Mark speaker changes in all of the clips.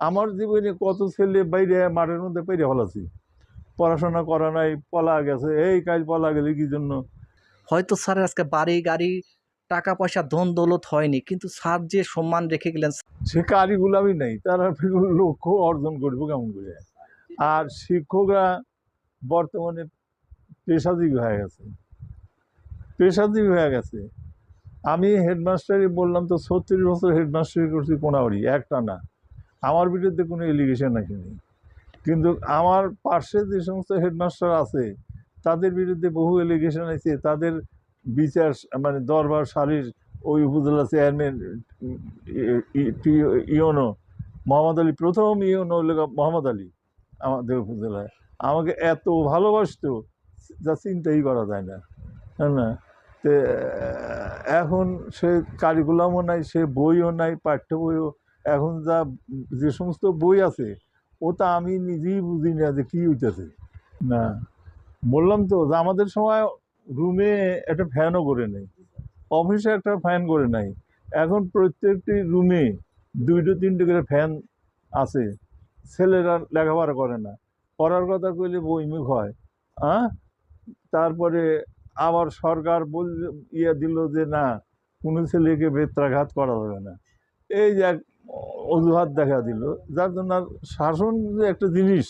Speaker 1: আমার জীবনে কত ছেলে বাইরে মাঠের মধ্যে পেরে ফেলাছি। পড়াশোনা করা নাই পলা গেছে এই কাজ পলা গেলে কি জন্য?
Speaker 2: হয়তো স্যার আজকে বাড়ি গাড়ি টাকা পয়সা ধন দৌলত হয়নি কিন্তু স্যার যে সম্মান রেখে গেলেন
Speaker 1: সে কারিগুলামই নেই তারা লক্ষ্য অর্জন করব কেমন করে? আর শিক্ষকরা বর্তমানে পেশাজীবী হয়ে গেছে। পেশাজীবী হয়ে গেছে। আমি হেডমাস্টারই বললাম তো ছত্রিশ বছর হেডমাস্টারি করছি কোনাবাড়ি একটা না। আমার বিরুদ্ধে কোনো এলিগেশন আসেনি কিন্তু আমার পার্শ্বে যে সমস্ত হেডমাস্টার আছে, তাদের বিরুদ্ধে বহু এলিগেশন আছে। তাদের বিচার মানে দরবার সারির ওই উপজেলা চেয়ারম্যান ইয়নো, মোহাম্মদ আলী, প্রথম ইয়নো মোহাম্মদ আলী আমাদের উপজেলায়। আমাকে এত ভালোবাসত, যা চিন্তাই করা যায় না হ্যাঁ না? তে, এখন সে কারিকুলামও নাই, সে বইও নাই পাঠ্য বইও এখন যা যে সমস্ত বই আছে ও তা আমি নিজেই বুঝি না যে কী হইতেছে। না। বললাম তো যে আমাদের সময় রুমে একটা ফ্যানও করে নেই। অফিসে একটা ফ্যান করে নাই। এখন প্রত্যেকটি রুমে দুইটো তিনটে করে ফ্যান আছে। ছেলেরা লেখাপড়া করে না। পড়ার কথা কইলে বইমুখ হয়। হ্যাঁ তারপরে আবার সরকার বল ইয়ে দিল যে না কোনো ছেলেকে বেত্রাঘাত করা যাবে না। এই যে এক অজুহাত দেখা দিল। যার জন্য আর শাসন যে একটা জিনিস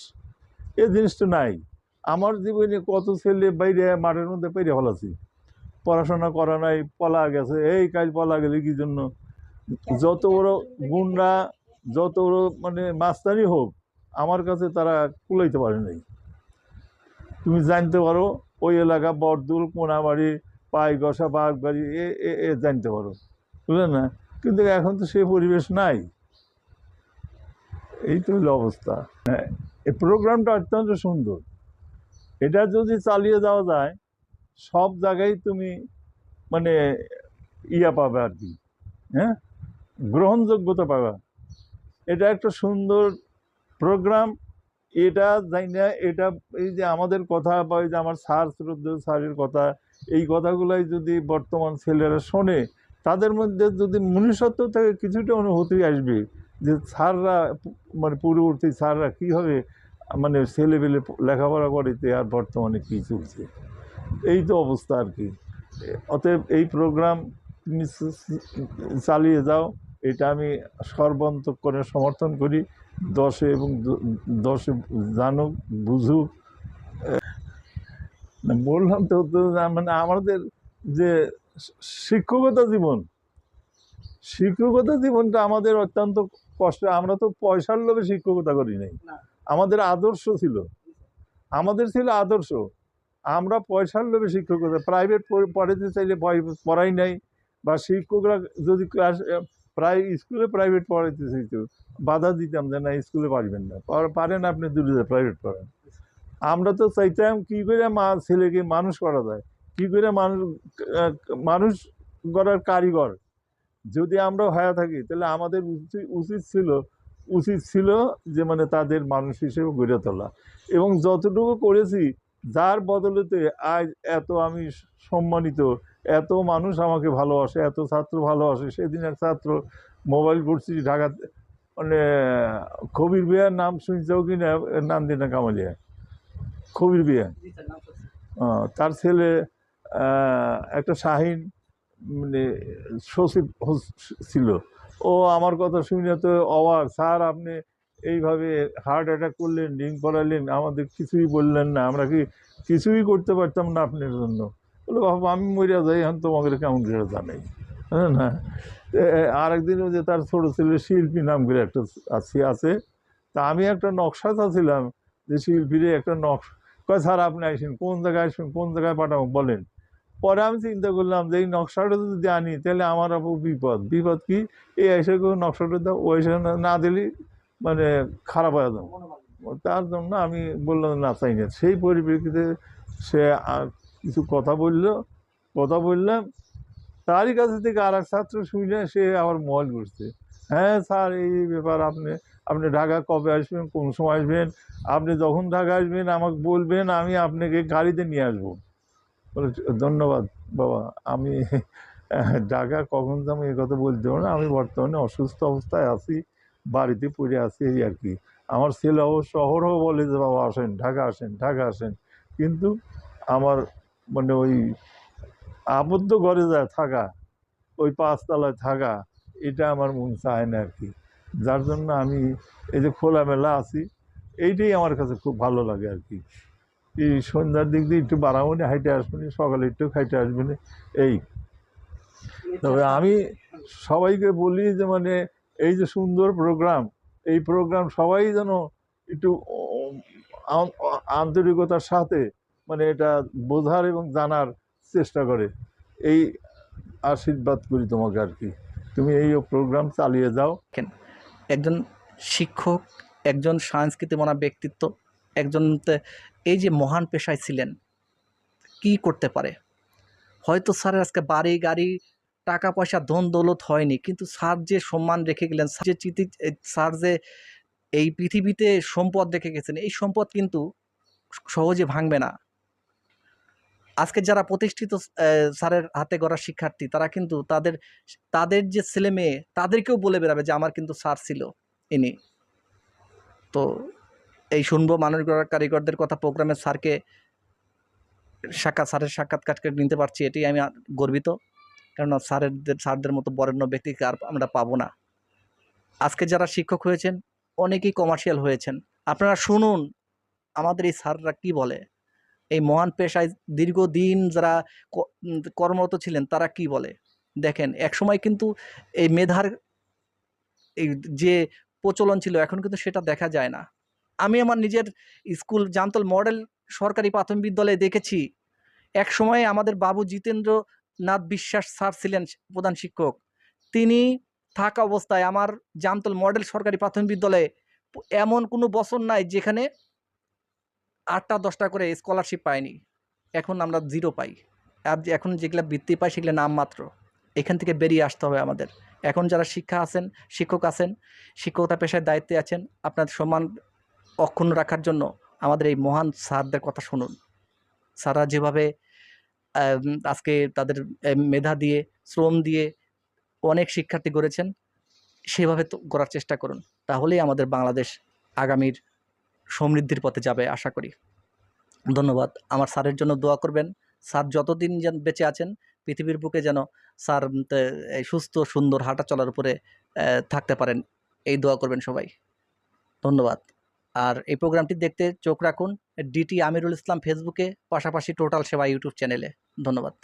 Speaker 1: এই জিনিসটা নাই। আমার জীবনে কত ছেলে বাইরে মাঠের মধ্যে পেরে ফেলাছি। পড়াশোনা করা নাই, পলা গেছে। এই কাজ পলা গেলে কি জন্য? যত বড় গুন্ডা, যত বড় মানে মাস্তানি হোক, আমার কাছে তারা কুলাইতে পারে নাই। তুমি জানতে পারো, ওই এলাকা বরদুল কোনাবাড়ি, পাইগসা, বাগবাড়ি, এ এ এ জানতে পারো। বুঝলে না? কিন্তু এখন তো সে পরিবেশ নাই। এই তো হলো অবস্থা। হ্যাঁ এই প্রোগ্রামটা অত্যন্ত সুন্দর। এটা যদি চালিয়ে যাওয়া যায়, সব জায়গায় তুমি মানে ইয়া পাবে আর কি। হ্যাঁ গ্রহণযোগ্যতা পাবে। এটা একটা সুন্দর প্রোগ্রাম এটা যাই না, এটা এই যে আমাদের কথা বা এই যে আমার স্যার, শ্রদ্ধেয় স্যারের কথা, এই কথাগুলাই যদি বর্তমান ছেলেরা শোনে, তাদের মধ্যে যদি মনুষ্যত্ব থেকে কিছুটা অনুভূতি আসবে যে স্যাররা মানে পূর্ববর্তী স্যাররা কীভাবে মানে ছেলেবেলে লেখাপড়া করে করেছে আর বর্তমানে কী চলছে? এই তো অবস্থা আর কি। অতএব এই প্রোগ্রাম তুমি চালিয়ে যাও। এটা আমি সর্বান্তকরণে সমর্থন করি। দশে এবং দশে জানুক, বুঝুক। বললাম তো মানে আমাদের যে শিক্ষকতা জীবন, শিক্ষকতা জীবনটা আমাদের অত্যন্ত কষ্ট আমরা তো পয়সার লোভে শিক্ষকতা করি নাই। আমাদের আদর্শ ছিল। আমাদের ছিল আদর্শ। আমরা পয়সার লোভে শিক্ষকতা প্রাইভেট পড়াতে চাইলে পড়াই নাই বা শিক্ষকরা যদি ক্লাস প্রায় স্কুলে প্রাইভেট পড়াইতে চাইতো বাধা দিতাম যে না স্কুলে পারবেন না। পারেন আপনি দূরে প্রাইভেট পড়েন। আমরা তো চাইতাম কী করে মা ছেলেকে মানুষ করা যায়? কী করে মানুষ মানুষ করার কারিগর? যদি আমরা হয়ে থাকি তাহলে আমাদের উচিত উচিত ছিল উচিত ছিল যে মানে তাদের মানুষ হিসেবে গড়ে তোলা। এবং যতটুকু করেছি যার বদলেতে আজ এত আমি সম্মানিত এত মানুষ আমাকে ভালোবাসে এত ছাত্র ভালোবাসে। সেদিন এক ছাত্র মোবাইল করছি ঢাকাতে মানে কবির বিয়ার নাম শুনছেও কি না এর নাম দিনা কামালিয়া। কবির বিয়া। তার ছেলে একটা শাহিন মানে সচিব ছিল। ও আমার কথা শুনে তো অবাক, স্যার, আপনি এইভাবে হার্ট অ্যাটাক করলেন ড্রিঙ্ক করালেন, আমাদের কিছুই বললেন না, আমরা কি কিছুই করতে পারতাম না আপনার জন্য? বলে, বাবা, আমি মরিয়া যাই, এখন তোমাকে কেমন করে জানাই? হ্যাঁ না। আর একদিন ওই যে তার ছোটো ছেলে শিল্পী নাম করে একটা আছে আছে। তা আমি একটা নকশা চাচ্ছিলাম যে শিল্পীরে একটা নকশা, কয়, স্যার, আপনি আসেন কোন জায়গায় আসবেন, কোন জায়গায় পাঠাবো, বলেন। পরে আমি চিন্তা করলাম যে এই নকশাটা যদি আনি, তাহলে আমার আপু বিপদ। বিপদ কি? এই এসে নকশাটা দাও, ও এসে না- না দিলে মানে খারাপ হয়ে যাব। তার জন্য আমি বললাম না চাই না। সেই পরিপ্রেক্ষিতে সে কিছু কথা বলল। কথা বললাম তারই কাছে থেকে আর এক ছাত্র শুনে সে আবার মহল করছে হ্যাঁ স্যার, এই ব্যাপার আপনি আপনি ঢাকা কবে আসবেন, কোন সময় আসবেন? আপনি যখন ঢাকা আসবেন, আমাকে বলবেন, আমি আপনাকে গাড়িতে নিয়ে আসব। বলে, ধন্যবাদ বাবা। আমি ঢাকা কখন যাব এ কথা বলতে পারব না। আমি বর্তমানে অসুস্থ অবস্থায় আছি বাড়িতে পড়ে আছি এই আর কি। আমার ছেলে অহরহ বলে যে বাবা আসেন ঢাকা আসেন ঢাকা আসেন। কিন্তু আমার মানে ওই আবদ্ধ ঘরে যায় থাকা ওই পাঁচতলায় থাকা এটা আমার মন চায় না আর কি। যার জন্য আমি এই যে খোলামেলা আছি এইটাই আমার কাছে খুব ভালো লাগে আর কি। এই সন্ধ্যার দিক দিয়ে একটু বাড়াবনি হাইটে আসবেনি, সকালে একটু খাইতে আসবেনি, এই। তবে আমি সবাইকে বলি যে মানে এই যে সুন্দর প্রোগ্রাম, এই প্রোগ্রাম সবাই যেন একটু আন্তরিকতার সাথে মানে এটা বোঝার এবং জানার চেষ্টা করে। এই আশীর্বাদ করি তোমাকে আর কি। তুমি এই প্রোগ্রাম চালিয়ে যাও। কেন?
Speaker 2: একজন শিক্ষক, একজন সংস্কৃতিমনা ব্যক্তিত্ব, একজন এই যে মহান পেশায় ছিলেন, কি করতে পারে? হয়তো স্যারের আজকে বাড়ি, গাড়ি, টাকা পয়সা, ধন দৌলত হয়নি, কিন্তু স্যার যে সম্মান রেখে গেলেন যে চিঠি স্যার যে এই পৃথিবীতে সম্পদ রেখে গেছেন, এই সম্পদ কিন্তু সহজে ভাঙবে না। আজকে যারা প্রতিষ্ঠিত স্যারের হাতে গড়া শিক্ষার্থী, তারা কিন্তু তাদের তাদের যে ছেলে মেয়ে, তাদেরকেও বলে বেড়াবে যে, আমার কিন্তু স্যার ছিল, ইনি। তো এই শুনব মানুষ কারিগরদের কথা প্রোগ্রামে স্যারকে। সাক্ষাৎ স্যারের সাক্ষাৎকারকে নিতে পারছি, এটি আমি গর্বিত। কেননা স্যারের স্যারদের মতো বরেণ্য ব্যক্তিকে আর আমরা পাবো না। আজকে যারা শিক্ষক হয়েছেন, অনেকেই কমার্শিয়াল হয়েছেন। আপনারা শুনুন, আমাদের এই স্যাররা কি বলে? এই মহান পেশায় দীর্ঘদিন যারা কর্মরত ছিলেন, তারা কি বলে? দেখেন, একসময় কিন্তু এই মেধার এই যে প্রচলন ছিল, এখন কিন্তু সেটা দেখা যায় না। আমি আমার নিজের স্কুল জামতল মডেল সরকারি প্রাথমিক বিদ্যালয়ে দেখেছি। এক সময় আমাদের বাবু জিতেন্দ্র নাথ বিশ্বাস স্যার ছিলেন প্রধান শিক্ষক। তিনি থাকা অবস্থায় আমার জামতল মডেল সরকারি প্রাথমিক বিদ্যালয়ে এমন কোনো বছর নাই যেখানে আটটা, দশটা করে স্কলারশিপ পায়নি। এখন আমরা জিরো পাই। এখন যেগুলো বৃত্তি পাই সেগুলো নামমাত্র এখান থেকে বেরিয়ে আসতে হবে আমাদের। এখন যারা শিক্ষা আছেন, শিক্ষক আছেন, শিক্ষকতা পেশায় দায়িত্বে আছেন আপনার সম্মান অক্ষুণ্ণ রাখার জন্য আমাদের এই মহান স্যারদের কথা শুনুন। স্যাররা যেভাবে আজকে তাদের মেধা দিয়ে, শ্রম দিয়ে অনেক শিক্ষার্থী গড়েছেন, সেভাবে গড়ার চেষ্টা করুন। তাহলেই আমাদের বাংলাদেশ আগামীর সমৃদ্ধির পথে যাবে আশা করি। ধন্যবাদ। আমার স্যারের জন্য দোয়া করবেন। স্যার যতদিন যেন বেঁচে আছেন, পৃথিবীর বুকে যেন স্যার সুস্থ, সুন্দর হাঁটা চলার উপরে থাকতে পারেন, এই দোয়া করবেন সবাই। ধন্যবাদ। আর এই প্রোগ্রামটি দেখতে চোখ রাখুন ডিটি আমিরুল ইসলাম ফেসবুকে পাশাপাশি টোটাল সেবা ইউটিউব চ্যানেলে ধন্যবাদ।